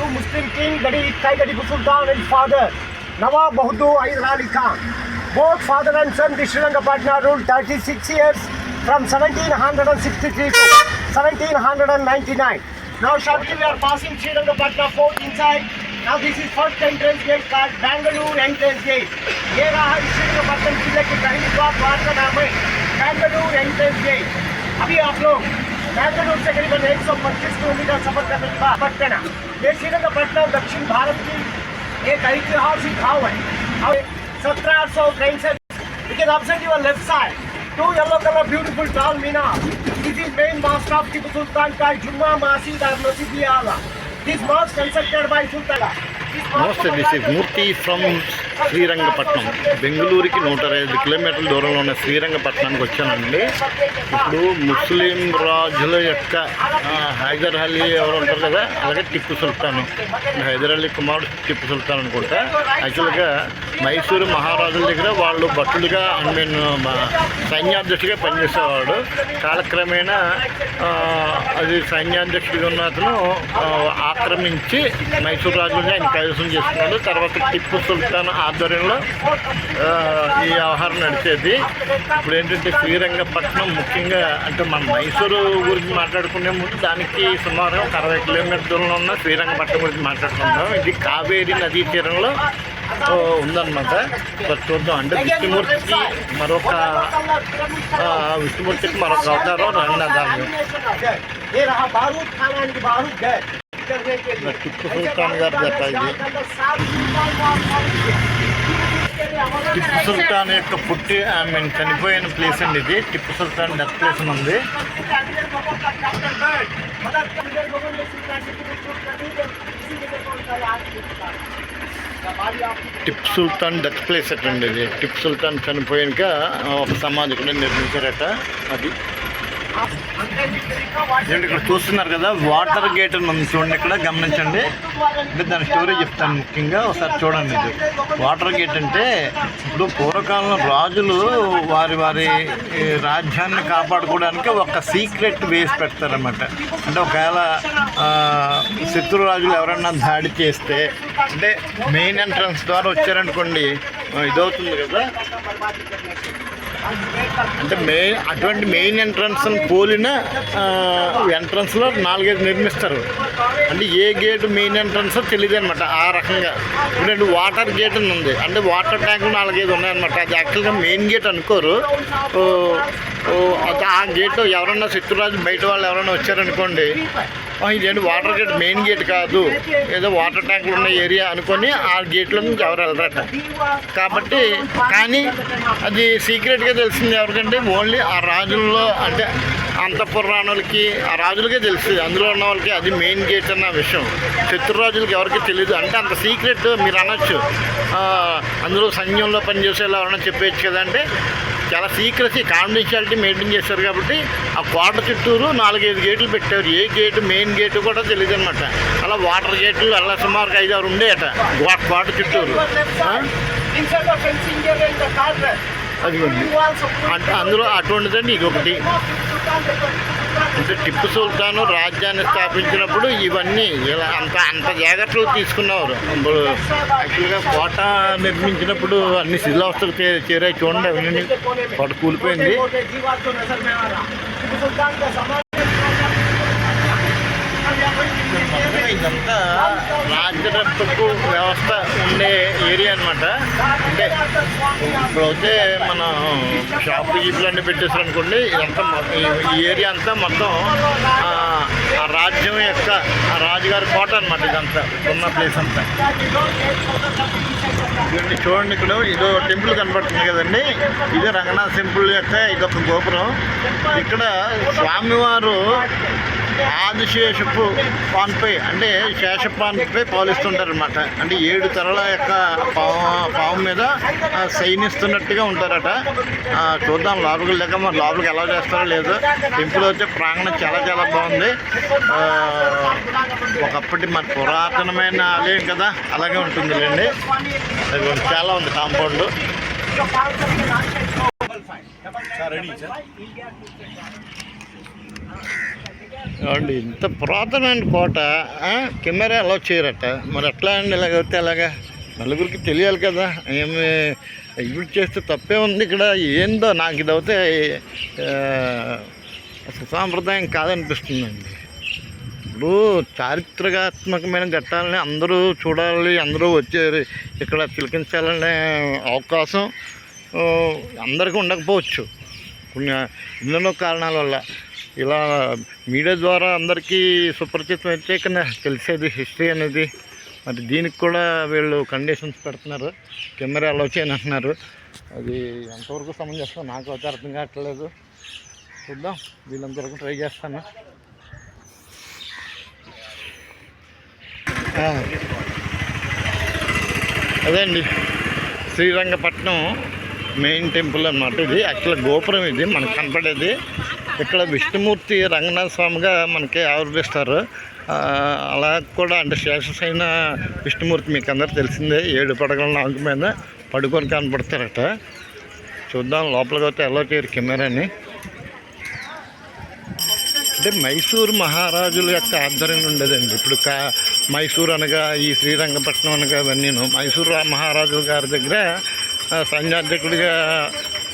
to Muslim king Gadi Tiger Tipu Sultan and his father Nawab Bahadur Ayur Ali Khan. Both father and son, the Sri Lanka Patna ruled 36 years from 1763 to 1799. Now shortly we are passing Sri Lanka Patna fort inside. Now this is first entrance gate called Bangalore entrance gate. ये रहा श्री रंगपट्टनम ज़िले की पहली द्वार द्वार का नाम है बैंगलोर एंट्रेंस गेट अभी आप लोग बैतूल से करीबन 125 किलोमीटर सफ़र करने के बाद पटना ये श्रीरंगपटना दक्षिण भारत की एक ऐतिहासिक गाँव है और सत्रह सौ ट्रेन से लेकिन option your left side two yellow colour beautiful tall Meena this is main mosque of Tipu Sultan का जुम्मा मस्जिद और Masjid Ala this mosque constructed by Sultan this mosque is a murti from Srirangapatna. బెంగళూరుకి నూట ఐదు కిలోమీటర్ల దూరంలో ఉన్న శ్రీరంగపట్నానికి వచ్చానండి. ఇప్పుడు ముస్లిం రాజుల యొక్క హైదర్ అలీ ఎవరు ఉంటారు కదా అలాగే టిప్పు సుల్తాన్. హైదర్ అలీ కుమారుడు టిప్పు సుల్తాన్ అనుకుంటా. యాక్చువల్గా మైసూరు మహారాజుల దగ్గర వాళ్ళు భటులుగా ఐ మీన్ సైన్యాధ్యక్షుడిగా పనిచేసేవాడు. కాలక్రమేణా అది సైన్యాధ్యక్షుడిగా ఉన్న అతను ఆక్రమించి మైసూరు రాజుని ఆయన కైవసం చేసుకున్నాడు. తర్వాత టిప్పు సుల్తాన్ ఆధ్వర్యంలో ఈ వ్యవహారం నడిచేది. ఇప్పుడు ఏంటంటే శ్రీరంగపట్నం ముఖ్యంగా అంటే మన మైసూరు గురించి మాట్లాడుకునే ముందు దానికి సుమారు ఒక అరవై కిలోమీటర్ దూరంలో ఉన్న శ్రీరంగపట్నం గురించి మాట్లాడుకుంటాం ఇది కావేరీ నదీ తీరంలో ఉందన్నమాట. చూద్దాం. అంటే విష్ణుమూర్తికి మరొక విష్ణుమూర్తికి మరొక అవతారం రంగనాథాన్ని టిప్పు సుల్తాన్ గారు చెప్పాలి. టిప్పు సుల్తాన్ యొక్క పుట్టి ఐ మీన్ చనిపోయిన ప్లేస్ అండి ఇది. టిప్పు సుల్తాన్ డెత్ ప్లేస్ ఉంది. టిప్పు సుల్తాన్ డెత్ ప్లేస్ అటండి ఇది. టిప్పు సుల్తాన్ చనిపోయాక ఒక సమాధి కూడా నిర్మించారట. అది ఏంటి ఇక్కడ చూస్తున్నారు కదా వాటర్ గేట్ అని ఉంది. చూడండి ఇక్కడ గమనించండి. అంటే దాని స్టోరీ చెప్తాను ముఖ్యంగా ఒకసారి చూడండి ఇది. వాటర్ గేట్ అంటే ఇప్పుడు పూర్వకాలంలో రాజులు వారి వారి రాజ్యాన్ని కాపాడుకోవడానికి ఒక సీక్రెట్ వేసి పెడతారన్నమాట. అంటే ఒకవేళ శత్రు రాజులు ఎవరన్నా దాడి చేస్తే అంటే మెయిన్ ఎంట్రన్స్ ద్వారా వచ్చారనుకోండి ఇదవుతుంది కదా. అంటే మెయిన్ అటువంటి మెయిన్ ఎంట్రన్స్ పోలిన ఎంట్రన్స్లో నాలుగైదు నిర్మిస్తారు. అంటే ఏ గేట్ మెయిన్ ఎంట్రన్స్ తెలియదు అనమాట ఆ రకంగా. ఇప్పుడు వాటర్ గేట్ అని ఉంది. అంటే వాటర్ ట్యాంకులు నాలుగైదు ఉన్నాయన్నమాట. అది యాక్చువల్గా మెయిన్ గేట్ అనుకోరు. ఆ గేట్లో ఎవరన్నా శత్రురాజు బయట వాళ్ళు ఎవరైనా వచ్చారనుకోండి ఇదేంటి వాటర్ గేట్ మెయిన్ గేట్ కాదు ఏదో వాటర్ ట్యాంకులు ఉన్న ఏరియా అనుకొని ఆ గేట్లో నుంచి ఎవరు వెళ్ళరట. కాబట్టి కానీ అది సీక్రెట్గా తెలిసింది ఎవరికంటే ఓన్లీ ఆ రాజుల్లో అంటే అంతఃపురాణులకి ఆ రాజులకే తెలుస్తుంది అందులో ఉన్న వాళ్ళకి అది మెయిన్ గేట్ అన్న విషయం. శత్రురాజులకి ఎవరికి తెలియదు అంటే అంత సీక్రెట్ మీరు అనొచ్చు. అందులో సైన్యంలో పనిచేసేలా ఎవరైనా చెప్పేయచ్చు కదా అంటే చాలా సీక్రసీ కాన్ఫిడెన్షియాలిటీ మెయింటైన్ చేస్తారు కాబట్టి ఆ కోట చుట్టూరు నాలుగైదు గేట్లు పెట్టారు. ఏ గేటు మెయిన్ గేటు కూడా తెలియదు అనమాట అలా వాటర్ గేట్లు అలా సుమారు ఐదు ఆరు ఉండేట వా- కోట చుట్టూరు. అది అందులో అటువంటిదండి ఇది ఒకటి అంటే టిప్పు సుల్తాను రాజ్యాన్ని స్థాపించినప్పుడు ఇవన్నీ ఇలా అంత అంత జాగ్రత్తలు తీసుకున్నవారు. ఇప్పుడు యాక్చువల్గా కోట నిర్మించినప్పుడు అన్ని శిథిలావస్థలు చే చేరాయి. చూడండి అవన్నీ. కోట కూలిపోయింది. ఇదంతా రాజ్యరత్వకు వ్యవస్థ ఉండే ఏరియా అనమాట అంటే ఇప్పుడైతే మన షాప్ గీపులు అన్నీ పెట్టేసారు అనుకోండి ఇదంతా ఈ- ఏరియా అంతా మొత్తం ఆ, రాజ్యం యొక్క ఆ రాజుగారి కోట అనమాట ఇదంతా ఉన్న ప్లేస్ అంతా. ఇవన్నీ చూడండి ఇక్కడ ఇదో టెంపుల్ కనబడుతుంది కదండి. ఇదే రంగనాథ్ టెంపుల్ యొక్క ఇదొక గోపురం. ఇక్కడ స్వామివారు ఆదిశేషపు పాన్పై అంటే శేషపాన్పై పాలిస్తుంటారు అనమాట అంటే ఏడు తరల యొక్క పావు పాము మీద ఆ, శయనిస్తున్నట్టుగా ఉంటారట. ఆ, చూద్దాం లోపలికి లేక మరి లోపలికి ఎలా చేస్తారో లేదో. టెంపుల్ వచ్చే ప్రాంగణం చాలా చాలా బాగుంది. ఆ, ఒకప్పటి మన పురాతనమైన ఆలయం కదా అలాగే ఉంటుంది లేండి అది చాలా ఉంది కాంపౌండ్. అండి ఇంత పురాతనమైన కోట కెమెరా అలౌ చేయరట. మరి ఎట్లా అండి ఇలాగ అయితే అలాగా? నలుగురికి తెలియాలి కదా. ఏమి ఎగ్జిబిట్ చేస్తే తప్పే ఉంది ఇక్కడ. ఏందో నాకు ఇది అవుతే సుసాంప్రదాయం కాదనిపిస్తుందండి. ఇప్పుడు చారిత్రకాత్మకమైన ఘట్టాలని అందరూ చూడాలి అందరూ వచ్చి ఇక్కడ తిలకించాలనే అవకాశం అందరికీ ఉండకపోవచ్చు. కొన్ని ఎన్నెన్నో కారణాల వల్ల. ఇలా మీడియా ద్వారా అందరికీ సుపరిచితం అయితే కన్నా తెలిసేది హిస్టరీ అనేది. మరి దీనికి కూడా వీళ్ళు కండిషన్స్ పెడుతున్నారు. కెమెరా అలౌ చేయని అంటున్నారు. అది ఎంతవరకు సమంజసం నాకు అయితే అర్థం కావట్లేదు. చూద్దాం. వీళ్ళంతవరకు ట్రై చేస్తాను. అదే అండి. శ్రీరంగపట్నం మెయిన్ టెంపుల్ అన్నమాట ఇది. యాక్చువల్ గోపురం ఇది. మనకు కనపడేది. ఇక్కడ విష్ణుమూర్తి రంగనాథ స్వామిగా మనకి ఆవిర్భిస్తారు అలా కూడా అంటే శేషసైన విష్ణుమూర్తి మీకు అందరు తెలిసిందే ఏడు పడగల నాలుగు మీద పడుకొని కనపడతారట. చూద్దాం లోపలికి వస్తే ఎలా చేయరు కెమెరాని అంటే మైసూరు మహారాజుల యొక్క ఆధ్వర్యంలో ఉండేదండి. ఇప్పుడు కా మైసూరు అనగా ఈ శ్రీరంగపట్నం అనగా ఇవన్నీను. మైసూరు రా- మహారాజు గారి దగ్గర ఆ, సైన్యాధ్యక్షుడిగా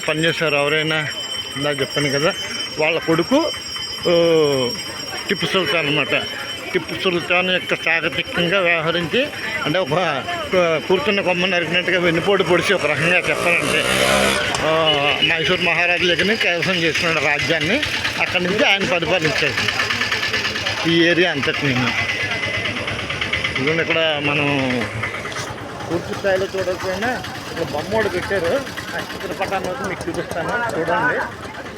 పనిచేశారు. ఎవరైనా ఇందా చెప్పాను కదా వాళ్ళ కొడుకు టిప్పు సుల్తాన్ అనమాట టిప్పు సుల్తాన్ యొక్క సాగతికంగా వ్యవహరించి అంటే ఒక కూర్చున్న కొమ్మ నరికినట్టుగా వెన్నుపోటు పొడిచి ఒక రకంగా చెప్పాలంటే మైసూర్ మహారాజు దగ్గర కైవసం చేసుకున్న రాజ్యాన్ని అక్కడి నుంచి ఆయన పరిపాలించారు ఈ ఏరియా అంతటిని. ఇదిగోండి ఇక్కడ మనం పూర్తి స్థాయిలో చూడకపోయినా ఇక్కడ బొమ్మోడు పెట్టారు. చిత్రపటాన్ని మీకు చూపిస్తాను. చూడండి.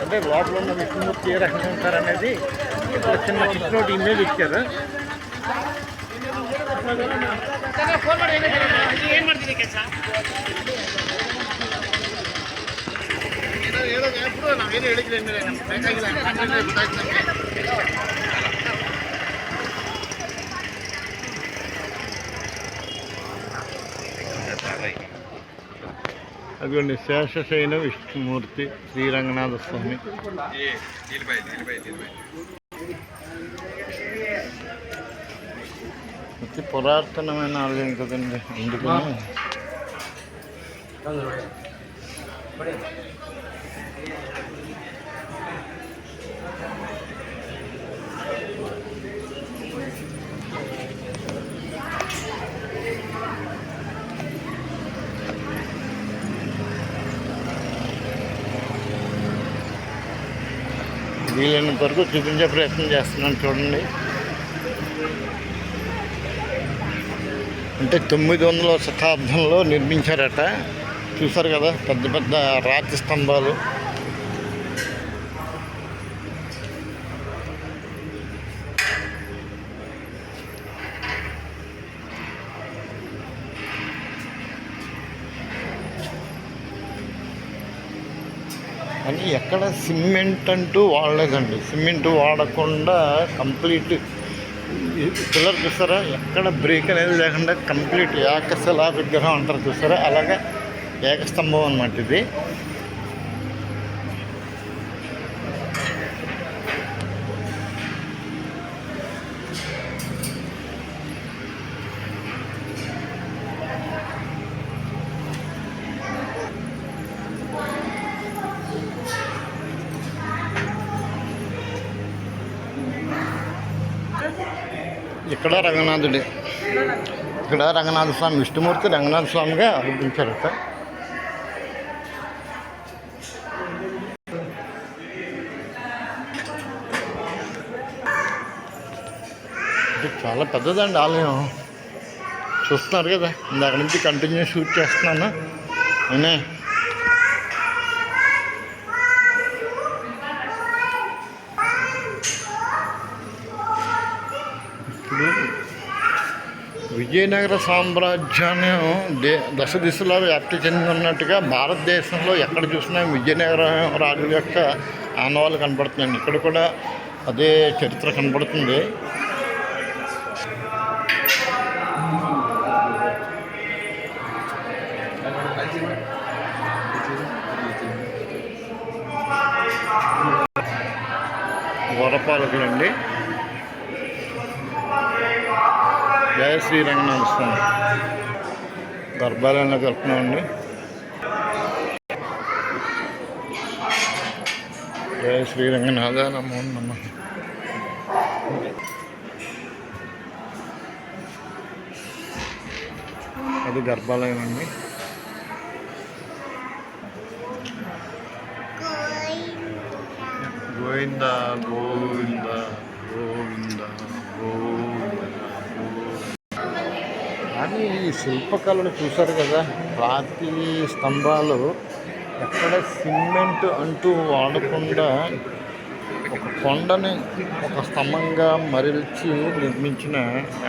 అంటే లోపల ఉన్న విష్ణుమూర్తి ఏ రకంగా ఉంటారనేది ఇక్కడ చిన్న చిన్నోటి ఇమేజ్ ఇచ్చారు అదిగోండి శేషశైన విష్ణుమూర్తి శ్రీరంగనాథ స్వామి. అతి పురాతనమైన ఆలయం కదండి అందుకని. వీలైనంత వరకు చూపించే ప్రయత్నం చేస్తున్నాను చూడండి. అంటే తొమ్మిది వందల శతాబ్దంలో నిర్మించారట. చూసారు కదా పెద్ద పెద్ద రాతి స్తంభాలు. అని ఎక్కడ సిమెంట్ అంటూ వాడలేదండి. సిమెంట్ వాడకుండా కంప్లీట్ పిల్లర్ చూసారా? ఎక్కడ బ్రేక్ అనేది లేకుండా కంప్లీట్ ఏకశిలా విగ్రహం అంటారు చూసారా? అలాగే ఏకస్తంభం అన్నమాట ఇది. ఇక్కడ రంగనాథుడి. ఇక్కడ రంగనాథ స్వామి విష్ణుమూర్తి రంగనాథ స్వామిగా ఆరోపించారట ఇది చాలా పెద్దదండి ఆలయం. చూస్తున్నారు కదా ఇందాక నుంచి కంటిన్యూ షూట్ చేస్తున్నాను. నేనే విజయనగర సామ్రాజ్యాన్ని దే దశ దిశలో వ్యాప్తి చెంది ఉన్నట్టుగా భారతదేశంలో ఎక్కడ చూసినా విజయనగర రాజుల యొక్క ఆనవాళ్ళు కనపడుతున్నాయండి ఇక్కడ కూడా అదే చరిత్ర కనబడుతుంది. వరపాలకులండి. పురపాలకులు అండి జయ శ్రీరంగనాథ స్వామి గర్భాలయంలోకి వెళ్తున్నామండి జయ శ్రీరంగనాథ నమో నమ. అది గర్భాలయం అండి. గోవింద. గోవింద గోవింద. ఈ శిల్పకళను చూశారు కదా రాతి స్తంభాలు ఎక్కడ సిమెంట్ అంటూ వాడకుండా ఒక కొండని ఒక స్తంభంగా మరల్చి నిర్మించిన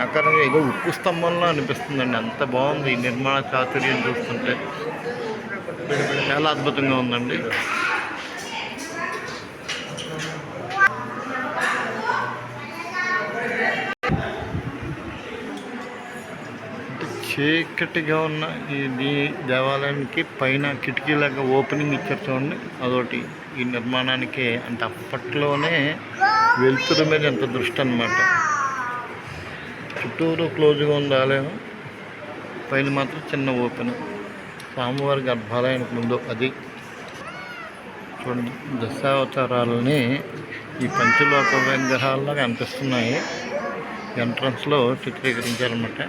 ఆకారంగా ఏదో ఉప్పు స్తంభంలో అనిపిస్తుందండి. అంత బాగుంది ఈ నిర్మాణ చాతుర్యం చూస్తుంటే. చాలా అద్భుతంగా ఉందండి. చీకటిగా ఉన్న ఈ దీ- దేవాలయానికి పైన కిటికీలాగా ఓపెనింగ్ ఇచ్చారు చూడండి. అదొకటి. ఈ నిర్మాణానికి అంటే అప్పట్లోనే వెలుతురు మీద ఎంత దృష్టి అనమాట చుట్టూరు క్లోజ్గా ఉంది ఆలయం. పైన మాత్రం చిన్న ఓపెన్. స్వామివారి గర్భాలయానికి ముందు అది. చూడండి. దశావతారాలని ఈ పంచలోక విగ్రహాల్లాగా అనిపిస్తున్నాయి ఎంట్రన్స్లో చిత్రీకరించారన్నమాట.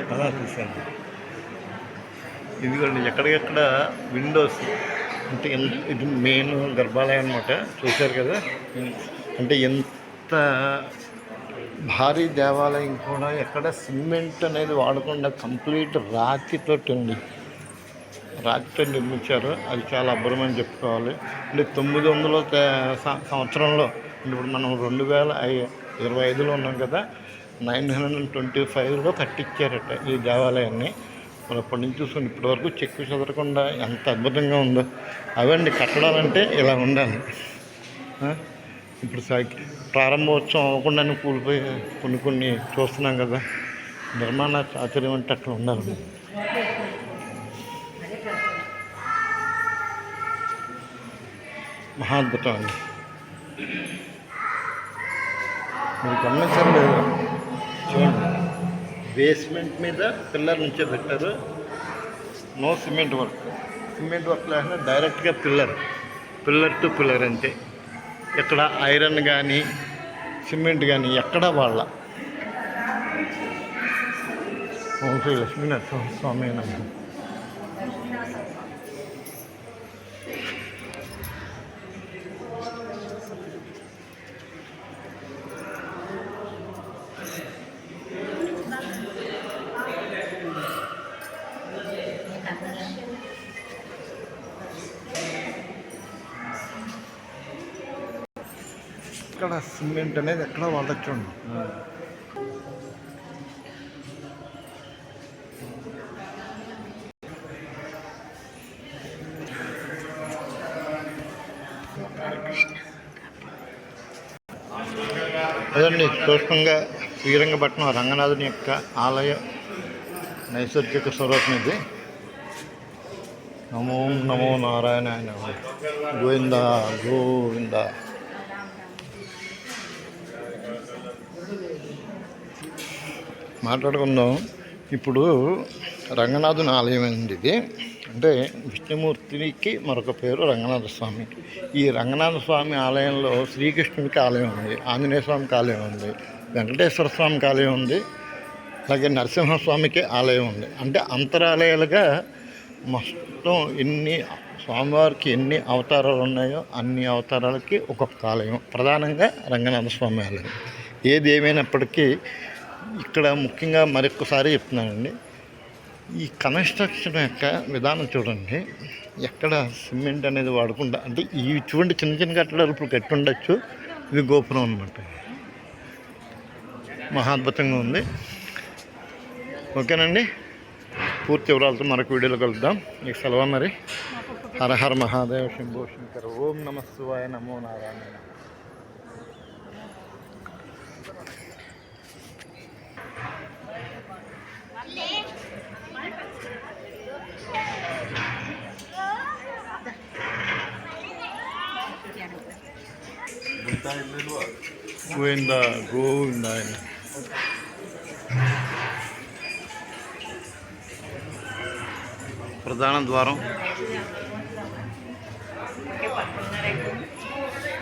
అలా చూశాను. ఇదిగోండి ఎక్కడికెక్కడ విండోస్ అంటే ఎంత ఇది మెయిన్ గర్భాలయం అనమాట చూశారు కదా? అంటే ఎంత భారీ దేవాలయం కూడా ఎక్కడ సిమెంట్ అనేది వాడకుండా కంప్లీట్ రాతితోటి ఉంది. రాతితో నిర్మించారు. అది చాలా అబ్బురమని చెప్పుకోవాలి. అంటే తొమ్మిది వందల సంవత్సరంలో ఇప్పుడు మనం రెండు వేల ఐ- ఇరవై ఐదులో ఉన్నాం కదా? నైన్ హండ్రెడ్ అండ్ ట్వంటీ ఫైవ్లో కట్టించారట ఈ దేవాలయాన్ని. మనం అప్పటి నుంచి చూసుకుని ఇప్పటి వరకు చెక్కు చెదరకుండా ఎంత అద్భుతంగా ఉందో. అవండి కట్టడాలంటే ఇలా ఉండాలి. ఇప్పుడు సైకి ప్రారంభోత్సవం అవ్వకుండానే కూలిపోయి కొన్ని కొన్ని చూస్తున్నాం కదా. నిర్మాణ ఆశ్చర్యం అంటే అట్లా ఉండాలి. మహాద్భుతం అండి. మీరు గమనించారు లేదు. బేస్మెంట్ మీద పిల్లర్ నుంచే పెట్టారు. No cement work cement work లేకుండా డైరెక్ట్గా పిల్లర్ పిల్లర్ టు పిల్లర్ అంతే. ఇక్కడ ఐరన్ కానీ సిమెంట్ కానీ ఎక్కడ వాళ్ళ. ఓం శ్రీ లక్ష్మీనరసింహ స్వామి నమ్మ ఇక్కడ సిమెంట్ అనేది ఎక్కడ వాడచ్చండి అదండి సూక్ష్మంగా శ్రీరంగపట్నం రంగనాథుని యొక్క ఆలయ నైసర్గిక స్వరూపం ఇది. నమో నమో నారాయణ గోవింద గోవింద. మాట్లాడుకుందాం. ఇప్పుడు రంగనాథుని ఆలయం అండి ఇది? అంటే విష్ణుమూర్తికి మరొక పేరు రంగనాథ స్వామి. ఈ రంగనాథ స్వామి ఆలయంలో శ్రీకృష్ణుడికి ఆలయం ఉంది ఆంజనేయ స్వామికి ఆలయం ఉంది వెంకటేశ్వర స్వామికి ఆలయం ఉంది అలాగే నరసింహస్వామికి ఆలయం ఉంది. అంటే అంతరాలయాలుగా మొత్తం ఎన్ని స్వామివారికి ఎన్ని అవతారాలు ఉన్నాయో అన్ని అవతారాలకి ఒక్కొక్క ఆలయం ప్రధానంగా రంగనాథ స్వామి ఆలయం. ఏది ఏమైనప్పటికీ ఇక్కడ ముఖ్యంగా మరొకసారి చెప్తున్నానండి. ఈ కన్స్ట్రక్షన్ యొక్క విధానం చూడండి. ఎక్కడ సిమెంట్ అనేది వాడకుండా అంటే ఇవి చూడండి చిన్న చిన్న కట్టడాలు ఇప్పుడు కట్టి ఉండొచ్చు ఇది గోపురం అనమాట మహా అద్భుతంగా ఉంది. ఓకేనండి. పూర్తి వివరాలతో మరొక వీడియోలో కలుద్దాం. మీకు సెలవు మరి హర హర మహాదేవ శంభో శంకర్. ఓం నమ శివాయ నమో నారాయణ. గోవింద గోవింద ప్రధాన ద్వారం.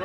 ఈ